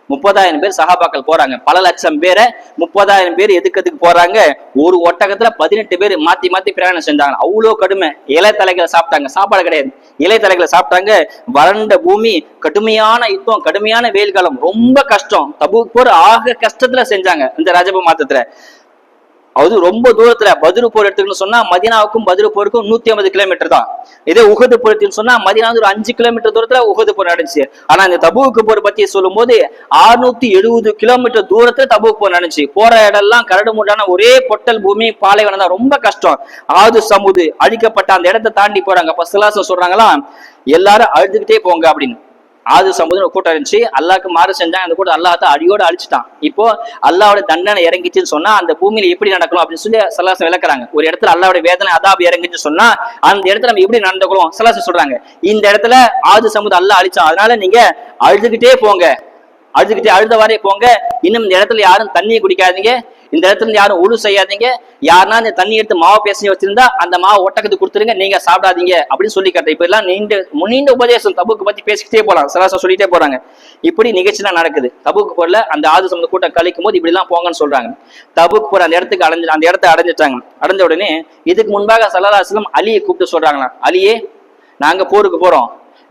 முப்பதாயிரம் பேர் சஹாபாக்கள் போறாங்க. பல லட்சம் பேரை முப்பதாயிரம் பேர் எதுக்கு எதுக்கு போறாங்க? ஒரு ஒட்டகத்துல பதினெட்டு பேர் மாத்தி மாத்தி பிரயாணம் செஞ்சாங்க. அவ்வளோ கடுமை. இலை தலைகளை சாப்பிட்டாங்க. சாப்பாடு கிடையாது. இலை தலைகளை சாப்பிட்டாங்க. வறண்ட பூமி கடுமையான யுத்தம் கடுமையான வெயில் காலம் ரொம்ப கஷ்டம். தபூக் போர் ஆக கஷ்டத்துல செஞ்சாங்க. இந்த ரஜப மாதத்துல. அது ரொம்ப தூரத்துல பதிரு போர் எடுத்துக்கணும்னு சொன்னா மதினாவுக்கும் பதிரு போருக்கும் நூத்தி ஐம்பது கிலோமீட்டர் தான். இதே உகது போர் சொன்னா மதினா ஒரு அஞ்சு கிலோமீட்டர் தூரத்துல உகது போர் நடந்துச்சு. ஆனா இந்த தபுவுக்கு போர் பத்தி சொல்லும் போது அறுநூத்தி எழுபது கிலோமீட்டர் தூரத்துல தபுக்கு போர் நடந்துச்சு. போற இடம்லாம் கரடு முட்டான ஒரே பொட்டல் பூமி பாலைவனம் தான். ரொம்ப கஷ்டம். ஆது சமுது அழிக்கப்பட்ட அந்த இடத்தை தாண்டி போறாங்க. அப்ப சிலாசம் சொல்றாங்களா? எல்லாரும் அழுதுகிட்டே போங்க அப்படின்னு. ஆது சமுதிரம் கூட்டம் இருந்துச்சு. அல்லாக்கு மாறு செஞ்சாங்க அந்த கூட்டம் அல்லாஹ் அடியோட அழிச்சிட்டான். இப்போ அல்லாவோட தண்டனை இறங்கிச்சுன்னு சொன்னா அந்த பூமியில எப்படி நடக்கணும் அப்படின்னு சொல்லி சலாசம் விளக்குறாங்க. ஒரு இடத்துல அல்லாவோட வேதனை அதாபு இறங்கிச்சுன்னு சொன்னா அந்த இடத்துல நம்ம எப்படி நடந்துக்கிறோம் சலாசம் சொல்றாங்க. இந்த இடத்துல ஆது சமுதிரம் அல்லாஹ் அழிச்சான். அதனால நீங்க அழுதுகிட்டே போங்க. அழுதுகிட்டே அழுத வாரே போங்க. இன்னும் இந்த இடத்துல யாரும் தண்ணியை குடிக்காதீங்க. இந்த இடத்துல யாரும் உழு செய்யாதீங்க. யாருன்னா இந்த தண்ணி எடுத்து மாவு பேசி வச்சிருந்தா அந்த மாவு ஒட்டக்கத்துக்கு கொடுத்துருங்க நீங்க சாப்பிடாதீங்க அப்படின்னு சொல்லி கட்ட இப்ப எல்லாம் நீண்ட நீண்ட உபதேசம். தபுக்கு பத்தி பேசிக்கிட்டே போலாம். சலாசம் சொல்லிட்டே போறாங்க. இப்படி நிகழ்ச்சிலாம் நடக்குது. தபுக்கு போல அந்த ஆது சம்பந்த கூட்டம் கழிக்கும் போது இப்படி எல்லாம் போங்கன்னு சொல்றாங்க. தபுக்கு போற அந்த இடத்துக்கு அடைஞ்சு அந்த இடத்த அடைஞ்சிட்டாங்க. அடைஞ்ச உடனே இதுக்கு முன்பாக சல்லாஹம் அலியை கூப்பிட்டு சொல்றாங்களா அலியே நாங்க போருக்கு போறோம்.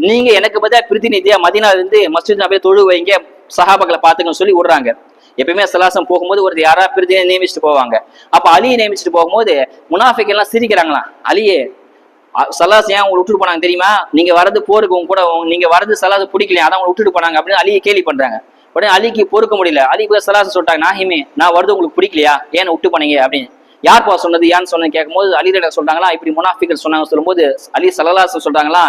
நீங்க எனக்கு பதிலாக பிரதிநிதியா மதினால இருந்து மஸ்ஜித் நபியை தொழு வைங்க சஹாபாக்களை பாத்துக்கன்னு சொல்லி விடுறாங்க. எப்பயுமே சலாசம் போகும்போது ஒரு யாரா பிரதிநிதியை நியமிச்சுட்டு போவாங்க. அப்ப அலியை நியமிச்சுட்டு போகும்போது முனாஃபிக் எல்லாம் சிரிக்கிறாங்களாம் அலியே சலாஸ் ஏன் உங்களை விட்டுட்டு போனாங்க தெரியுமா? நீங்க வரது போருக்கு உங்க கூட நீங்க வரது சலாஸ் பிடிக்கலையா? அதான் உங்களை விட்டுட்டு போனாங்க அப்படின்னு அலியை கேள்வி பண்றாங்க. உடனே அலிக்கு பொறுக்க முடியல. அலி போய் சலாஸ் சொல்லிட்டாங்க நாஹிமே நான் வருது உங்களுக்கு பிடிக்கலையா? ஏன்னு விட்டு போனீங்க? அப்படின்னு. யார்ப்பா சொன்னது? ஏன்னு சொன்னது கேட்கும்போது அலிட சொல்றாங்களா இப்படி முனாஃபிகள் சொன்னாங்க சொல்லும்போது அலி சலலாஸ் சொல்றாங்களா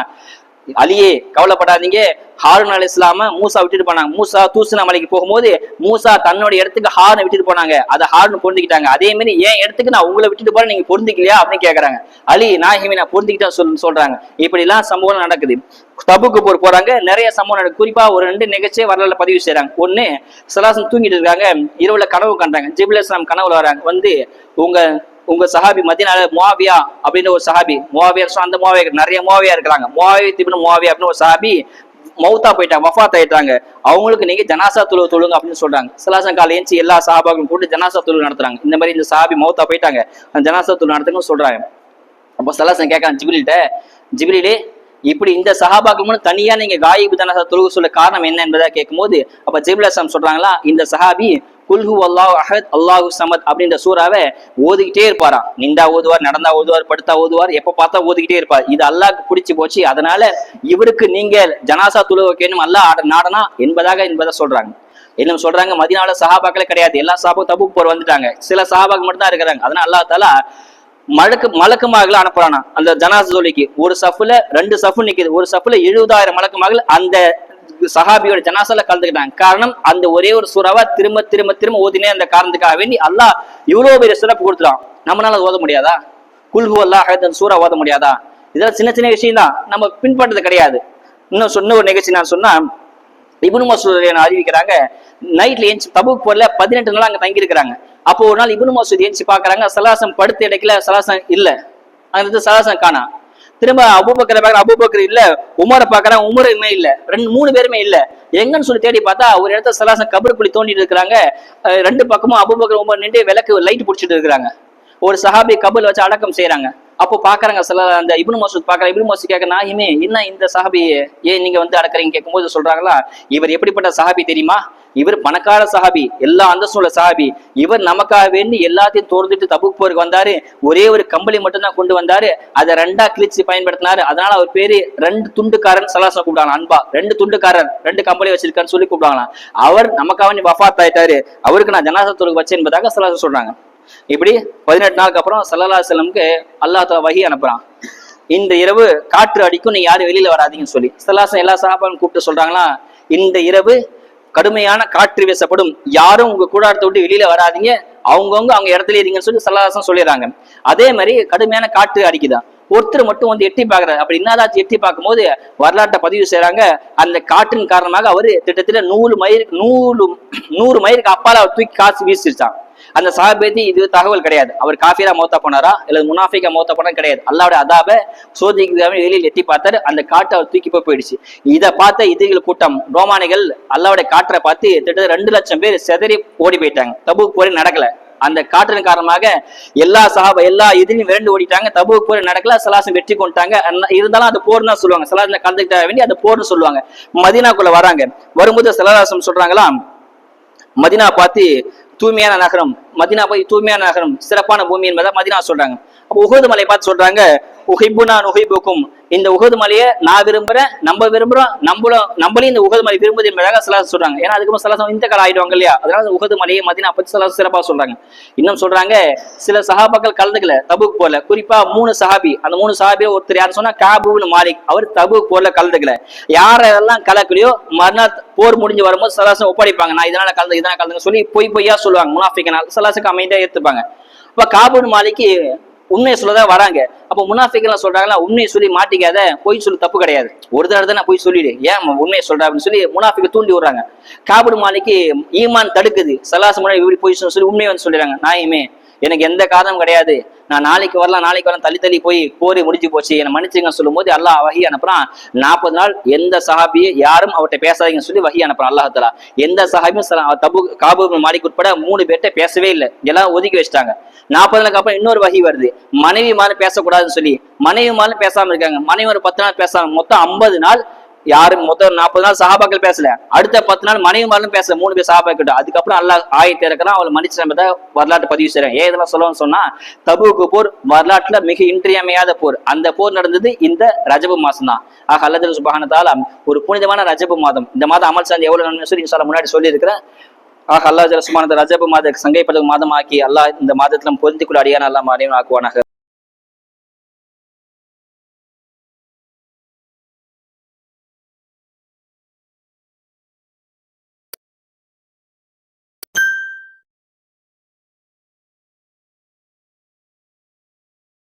அலியே கவலைப்படாதீங்க. ஹாரூன் அலி இஸ்லாம மூசா விட்டுட்டு போனாங்க. மூசா தூசுனா மலைக்கு போகும்போது மூசா தன்னோட இடத்துக்கு ஹாரனை விட்டுட்டு போனாங்க. அதை ஹாரன் பொருந்திக்கிட்டாங்க. அதே மாதிரி என் இடத்துக்கு நான் உங்களை விட்டுட்டு போறேன் நீங்க பொருந்திக்கலையா அப்படின்னு கேக்குறாங்க. அலி நாயகமே நான் பொருந்திக்கிட்டா சொல் சொல்றாங்க. இப்படி எல்லாம் சம்பவம் நடக்குது. தபுக்கு போர் போறாங்க. நிறைய சம்பவம் நடக்கும் குறிப்பா ஒரு ரெண்டு நிகழ்ச்சியை வரலாறு பதிவு செய்யறாங்க ஒண்ணு சலாசம் தூங்கிட்டு இருக்காங்க. இரவுல கனவு கண்டாங்க. ஜிபுல் இஸ்லாம் கனவுல வராங்க. வந்து உங்க உங்க சஹாபி மதினால முவாவியா அப்படின்னு ஒரு சஹாபி முவாவியா அந்த முவாவியா நிறைய முவாவியா இருக்கிறாங்க. முவாவியா திபின் முவாவியா அப்படின்னு ஒரு சஹாபி மௌத்தா போயிட்டாங்க. வஃபாத் ஆயிட்டாங்க. அவங்களுக்கு நீங்க ஜனாசா தொழு தொழுங்க அப்படின்னு சொல்றாங்க. சிலாசன் கால ஏஞ்சி எல்லா சஹாபாக்களும் போட்டு ஜனாசா தொழு நடத்துறாங்க. இந்த மாதிரி இந்த சஹாபி மௌத்தா போயிட்டாங்க. அந்த ஜனாசா தொழு நடத்துங்கன்னு சொல்றாங்க. அப்போ சலாசன் கேட்கறான் ஜிபிலிட்ட ஜிபிலிலே இப்படி இந்த சஹாபாக்கள் தனியா நீங்க காயிபு ஜனாசா சொல்ல காரணம் என்ன என்பதா கேட்கும்போது அப்ப ஜிபில் அஸ்லாம் சொல்றாங்களா இந்த சஹாபி குல்ஹு அல்லாஹ் அஹத் அல்லாஹு சமத் அப்படின்ற சூறாவை ஓதிக்கிட்டே இருப்பாராம் நின்றா ஓதுவார் நடந்தா ஓதுவார் படுத்தா ஓதுவார் எப்ப பார்த்தா ஓதிக்கிட்டே இருப்பார். இது அல்லாஹ்க்கு பிடிச்சி போச்சு அதனால இவருக்கு நீங்க ஜனாசா தொழுக வைக்கணும் அல்லாஹ் ஆட- நாடனா என்பதாக என்பதை சொல்றாங்க. இன்னும் சொல்றாங்க மதினால சஹாபாக்களே கிடையாது எல்லா சஹாபும் தபுக்கு போர் வந்துட்டாங்க. சில சஹாபாக்கு மட்டும் தான் இருக்கிறாங்க. அதனால அல்லா தாலா மழக்கு மலக்கு மலக்குமார்கள் அனுப்புறானா? அந்த ஜனாச ஜோலிக்கு. ஒரு சஃபுல ரெண்டு சஃபு நிக்குது. ஒரு சஃபுல எழுபதாயிரம் மலக்குமார்கள் அந்த சஹாபியோட ஜனாசால கலந்துக்கிட்டாங்க. காரணம் அந்த ஒரே ஒரு சுறாவா திரும்ப திரும்ப திரும்ப ஓதினே அந்த காரணத்துக்காக வேண்டி அல்லாஹ் இவ்வளவு பெரிய சிறப்பு கொடுத்துட்டான். நம்மளால ஓத முடியாதா? குல்ஹு அல்லாஹ் அந்த சூறா ஓத முடியாதா? இதெல்லாம் சின்ன சின்ன விஷயம் தான். நம்ம பின்பற்றது கிடையாது. இன்னும் சொன்ன ஒரு நிகழ்ச்சி நான் சொன்னா இப்னு மசூர் என்ன அறிவிக்கிறாங்க. நைட்ல ஏஞ்சி தபுக் போர்ல பதினெட்டு நாள் அங்க தங்கி இருக்கிறாங்க அப்போ ஒரு நாள் இபுனு மசூத் ஏஞ்சி பாக்குறாங்க சலாசம் படுத்த இடத்துல சலாசம் இல்ல. அங்கிருந்து சலாசம் காணா. திரும்ப அபூபக்கரை பார்க்கற அபுபக்கர் இல்ல. உமரை பாக்குறாங்க உமருமே இல்ல. ரெண்டு மூணு பேருமே இல்ல. எங்கன்னு சொல்லி தேடி பார்த்தா ஒரு இடத்துல சலாசம் கபர் தோண்டிட்டு இருக்கிறாங்க. ரெண்டு பக்கமும் அபூபக்கர் உமர் நின்று விளக்கு லைட் பிடிச்சிட்டு இருக்கிறாங்க. ஒரு சஹாபி கபல் வச்சு அடக்கம் செய்யறாங்க அப்போ பாக்குறாங்க சில அந்த இப்னு மசூத் பாக்குற இப்னு மசூத் கேட்க நாயுமே என்ன இந்த சஹாபி ஏன் நீங்க வந்து அடக்குறீங்க கேட்கும்போது சொல்றாங்களா? இவர் எப்படிப்பட்ட சஹாபி தெரியுமா? இவர் பணக்கார சஹாபி எல்லா அந்தஸ்துள்ள உள்ள சஹாபி. இவர் நமக்காக வேண்டி எல்லாத்தையும் தோர்ந்துட்டு தபுக் போருக்கு வந்தாரு. ஒரே ஒரு கம்பளி மட்டும் தான் கொண்டு வந்தாரு. அதை ரெண்டா கிழிச்சு பயன்படுத்தினாரு. அதனால அவர் பேரு ரெண்டு துண்டுக்காரன் சலாசம் கூப்பிடாங்க அன்பா. ரெண்டு துண்டுக்காரர் ரெண்டு கம்பளி வச்சிருக்கான்னு சொல்லி கூப்பிடுவாங்களாம் அவர் நமக்காக வேண்டி வஃபாத் ஆயிட்டாரு. அவருக்கு நான் ஜனாசத்துக்கு வச்சேன் என்பதாக சலாசம் சொல்றாங்க. இப்படி பதினெட்டு நாளுக்கு அப்புறம் சல்லா செல்லமுக்கு அல்லாஹ் வகி அனுப்புறான். இந்த இரவு காற்று அடிக்கும் நீ யாரும் வெளியில வராதீங்கன்னு சொல்லி. சல்லாசம் எல்லா சாப்பாடும் கூப்பிட்டு சொல்றாங்களா? இந்த இரவு கடுமையான காற்று வீசப்படும். யாரும் உங்க கூடாரத்தை விட்டு வெளியில வராதீங்க. அவங்கவுங்க அவங்க இடத்துல இருங்கன்னு சொல்லி சல்லாசம் சொல்லிடுறாங்க. அதே மாதிரி கடுமையான காற்று அடிக்குதான் ஒருத்தர் மட்டும் வந்து எட்டி பாக்குறாரு அப்படி என்னதாச்சும் எட்டி பார்க்கும்போது வரலாற்றை பதிவு செய்யறாங்க அந்த காற்றின் காரணமாக அவரு திட்டத்தில நூறு மயிருக்கு நூறு நூறு மயிருக்கு அப்பால அவர் தூக்கி காசு வீசிருச்சான் அந்த சாபேதி இது தகவல் கிடையாது. அவர் காஃபிரா மௌத்தா போனாரா? இல்ல முனாஃபிகா மௌத்தா போனா கிடையாது. அல்லாவுடைய அதாப சோதிக்கு வெளியில் எட்டி பார்த்தாரு. அந்த காட்டை அவர் தூக்கி போய் போயிடுச்சு. இதை பார்த்த இதுகள் கூட்டம் ரோமானிகள் அல்லாவுடைய காற்றை பார்த்து திட்டத்தட்ட ரெண்டு லட்சம் பேர் செதறி ஓடி போயிட்டாங்க. தபுக் போய் நடக்கல. அந்த காற்றின் காரணமாக எல்லா சஹாபா எல்லா எதிரியும் விரண்டு ஓடிட்டாங்க. தபு போர் நடக்கல. சலாசம் வெற்றி கொண்டாங்க இருந்தாலும் அது போர் தான் சொல்லுவாங்க. சலாசம் கலந்துக்கிட்ட வேண்டி அது போர்னு சொல்லுவாங்க. மதினாக்குள்ள வராங்க. வரும்போது சலாசம் சொல்றாங்களா மதினா பார்த்து தூய்மையான நகரம் மதினா போய் தூய்மையான நகரம் சிறப்பான பூமி என்பதை மதினா சொல்றாங்க. அப்போ உகது மலையை பார்த்து சொல்றாங்க உகைபுனா நுஹிபுக்கும் இந்த உகது மலையை நான் விரும்புறேன் நம்ம விரும்புறோம் நம்மளும் நம்மளையும் இந்த உகது மலை விரும்புது என்பதாக சலாசம் சொல்றாங்க. ஏன்னா அதுக்கு சிலாசம் இந்த காலம் ஆயிடுவாங்க இல்லையா? அதனால உகது மலையை மதினா பத்தி சலாசம் சிறப்பா சொல்றாங்க. இன்னும் சொல்றாங்க சில சஹாபாக்கள் கலந்துக்கல தபுக் போல. குறிப்பா மூணு சஹாபி அந்த மூணு சஹாபியை ஒருத்தர் யார் சொன்னா காபுன்னு மாலிக். அவர் தபுக் போல கலந்துக்கல. யாரெல்லாம் கலக்கலையோ மறுநாள் போர் முடிஞ்சு வரும்போது சலாசம் ஒப்படைப்பாங்க. நான் இதனால கலந்து இதனால கலந்து சொல்லி பொய் பொய்யா சொல்லுவாங்க. முனாஃபிகனால் சலாசுக்கு அமைதியா ஏத்துப்பாங்க. இப்ப காபுன் மாலிக்கு உண்மையை சொல்லதான் வராங்க. அப்ப முனாஃபிகெல்லாம் சொல்றாங்களா உண்மையை சொல்லி மாட்டிக்காத பொய் சொல்லி தப்பு கிடையாது. ஒரு தடவை தான் நான் போய் சொல்லிடு. ஏன் உண்மையை சொல்ற அப்படின்னு சொல்லி முனாஃபிக தூண்டி விடுறாங்க. காபுடு மாலைக்கு ஈமான் தடுக்குது. சலாசு முன்னாடி இப்படி பொய் சொல்லி உண்மையை வந்து சொல்லிடுறாங்க. நாயுமே எனக்கு எந்த காரணம் கிடையாது. நான் நாளைக்கு வரலாம் நாளைக்கு வரலாம் தள்ளி தள்ளி போய் போரி முடிஞ்சு போச்சு. என்னை மன்னிச்சுங்க சொல்லும் போது அல்லாஹ் வகி அனுப்புறான். நாற்பது நாள் எந்த சஹாபியை யாரும் அவர்கிட்ட பேசாதீங்கன்னு சொல்லி வகி அனுப்புறான் அல்லாஹ் தலா எந்த சஹாபியும் தபு காபு மாலிக் உட்பட மூணு பேர்கிட்ட பேசவே இல்லை. எல்லாம் ஒதுக்கி வச்சிட்டாங்க. நாற்பது நாளுக்கு அப்புறம் இன்னொரு வகி வருது. மனைவி மாதிரி பேசக்கூடாதுன்னு சொல்லி மனைவி மாதிரி பேசாம இருக்காங்க. மனைவி ஒரு பத்து நாள் பேசாம மொத்தம் ஐம்பது நாள் யாரும் மொத்தம் நாற்பது நாள் சஹாபாக்கள் பேசல. அடுத்த பத்து நாள் மனைவி மாதிரிலும் பேசல. மூணு பேர் சஹாபாக்கிட்ட அதுக்கப்புறம் அல்லாஹ் ஆயத்தை இருக்கிறான் அவளை மன்னிச்சு நம்ம வரலாற்று பதிவு செய்யறேன். ஏன் இதெல்லாம் சொல்லணும்னு சொன்னா தபுக்கு போர் வரலாற்றுல மிக இன்றியமையாத போர். அந்த போர் நடந்தது இந்த ரஜபு மாசம் தான் ஆக அல்லது சுபஹானத்தால ஒரு புனிதமான ரஜபு மாதம். இந்த மாதம் அமல் சார்ந்து எவ்வளவு நன்மை சொல்லி முன்னாடி சொல்லியிருக்கிறேன். ஆக அல்லாஹ் ஜலசுமான ரஜபு மாத சங்கை பதவு மாதம் ஆக்கி அல்லாஹ் இந்த மாதத்திலும் பொருந்திக்குள்ள அடியான அல்லா அனைவரும் ஆக்குவானாக